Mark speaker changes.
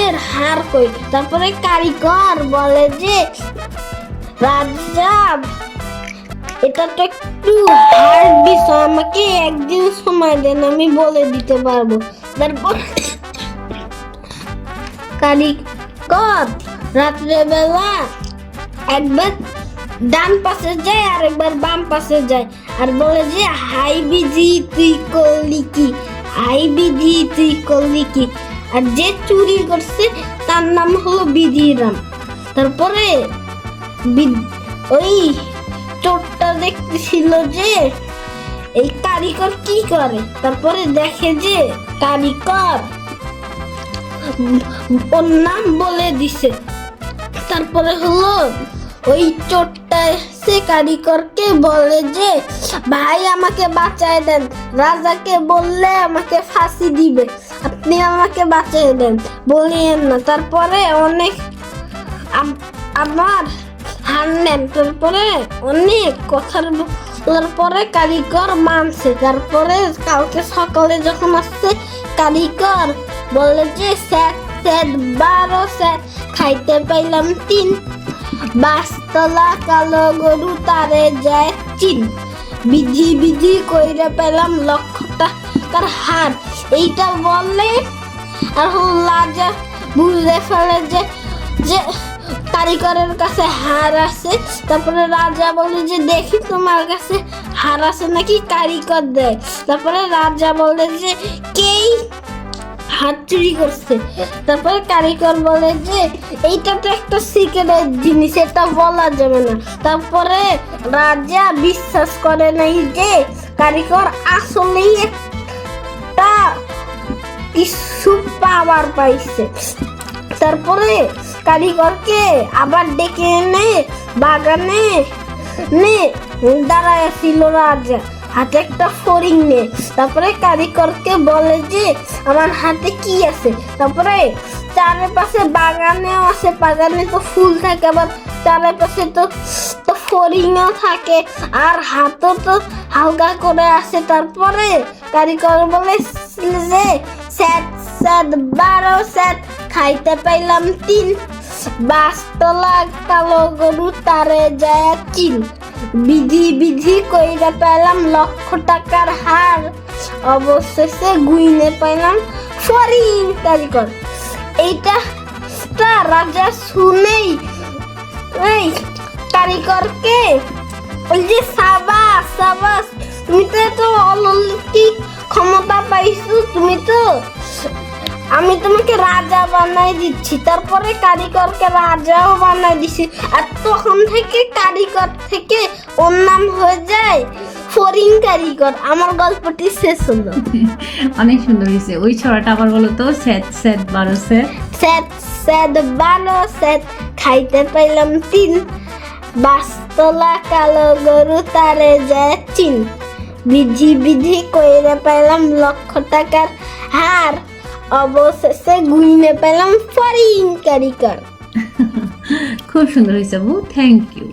Speaker 1: এর হার কই তারপরে কারিগর বলে যে রাজা এটা তো একটু হার্ড বিষয়, আমাকে একদিন সময় দেন, আমি বলে দিতে পারব। তারপর কারিগর রাত্রেবেলা একবার ডান পাশে যায় আর একবার বাম পাশে যায়, আর বলে যে, হাই বিজি, তুই করলি কি? হাই বিজি, তুই করলি কি? আর যে চুরি করছে, তার নাম হলো বিধিরাম তারপরে ওই চোরটা দেখতেছিল যে এই কারিগর কি করে? তারপরে দেখে যে কারিগর ওর নাম বলে দিছে। তারপরে হলো ওই চোরটা সে কারিগরকে বলে যে, ভাই, আমাকে বাঁচায় দেন। রাজাকে বললে আমাকে ফাঁসি দিবে। আপনি আমাকে বাঁচিয়ে দেন, বলিয়েন না। তারপরে অনেক আম- আমার হার নেন। তারপরে অনেক কথার পরে কারিগর মানছে। তারপরে কালকে সকালে যখন আসছে, কারিগর বলে যে, স্যার স্যার, বারো স্যার, খাইতে পাইলাম তিন। বাসতলা কালো গরু তারে যায় চিন। বিধি বিধি কইরে পেলাম লক্ষ টাকার হার। এইটা বললে আর হলো লাজা বুঝতে ফেলে যে যে কারিগরের কাছে হার আছে। তারপরে রাজা বলে যে, দেখি তোমার কাছে হার আছে নাকি কারিগর দেয় তারপরে রাজা বলে যে, কেই হাত চুরি করছে? তারপরে কারিগর বলে যে, এইটা তো একটা সিক্রেট জিনিস, এটা বলা যাবে না। তারপরে রাজা বিশ্বাস করে নাই যে, কারিগর আসলেই কিছু পাওয়ার পাইছে। তারপরে কারিগরকে আবার ডেকে এনে বাগানে নে দাঁড়ায় ছিল রাজা। হাতে একটা ফরিং নে তারপরে কারিগরকে বলে যে, আমার হাতে কি আছে? তারপরে চারিপাশে বাগানেও আছে। বাগানে তো ফুল থাকে, আবার চারিপাশে তো তো ফরিংও থাকে। আর হাতও তো হালকা করে আছে। তারপরে কারিগর বলে যে স্যাট স্যাট বারো স্যাট খাইতে পাইলাম তিন। বাসতলা কালো গরু তারে যায় চিন বিধি বিধি কইরা পেলাম লক্ষ টাকার হার। অবশেষে গুইনে পাইলাম ফরিং কারিগর। এইটা রাজা শুনেই, এই কারিগরকে, ওই যে সাবাস সাবাস, তুমি তো অলৌকিক ক্ষমতা পাইছো তুমি তো? আমি তোমাকে রাজা বানাই দিচ্ছি তারপরে কারিগরকে রাজাও বানাই দিছি। আর তখন থেকে কারিগর থেকে ওর নাম হয়ে যায় ফরিং কারিগর। আমার গল্পটি শেষ হলো।
Speaker 2: অনেক সুন্দর হয়েছে। ওই ছড়াটা আবার বলো তো স্যাদ স্যাদ বারো স্যাদ
Speaker 1: স্যাদ স্যাদ বানো স্যাদ খাইতে পাইলাম তিন। বাস্তলা কালো গরু তারে যায় চিন বিধি বিধি কইরে পেলাম লক্ষ টাকার হার। অবশেষে গুইনে পেলাম ফরিন কারিগর।
Speaker 2: খুব সুন্দর হয়েছে বউ থ্যাংক ইউ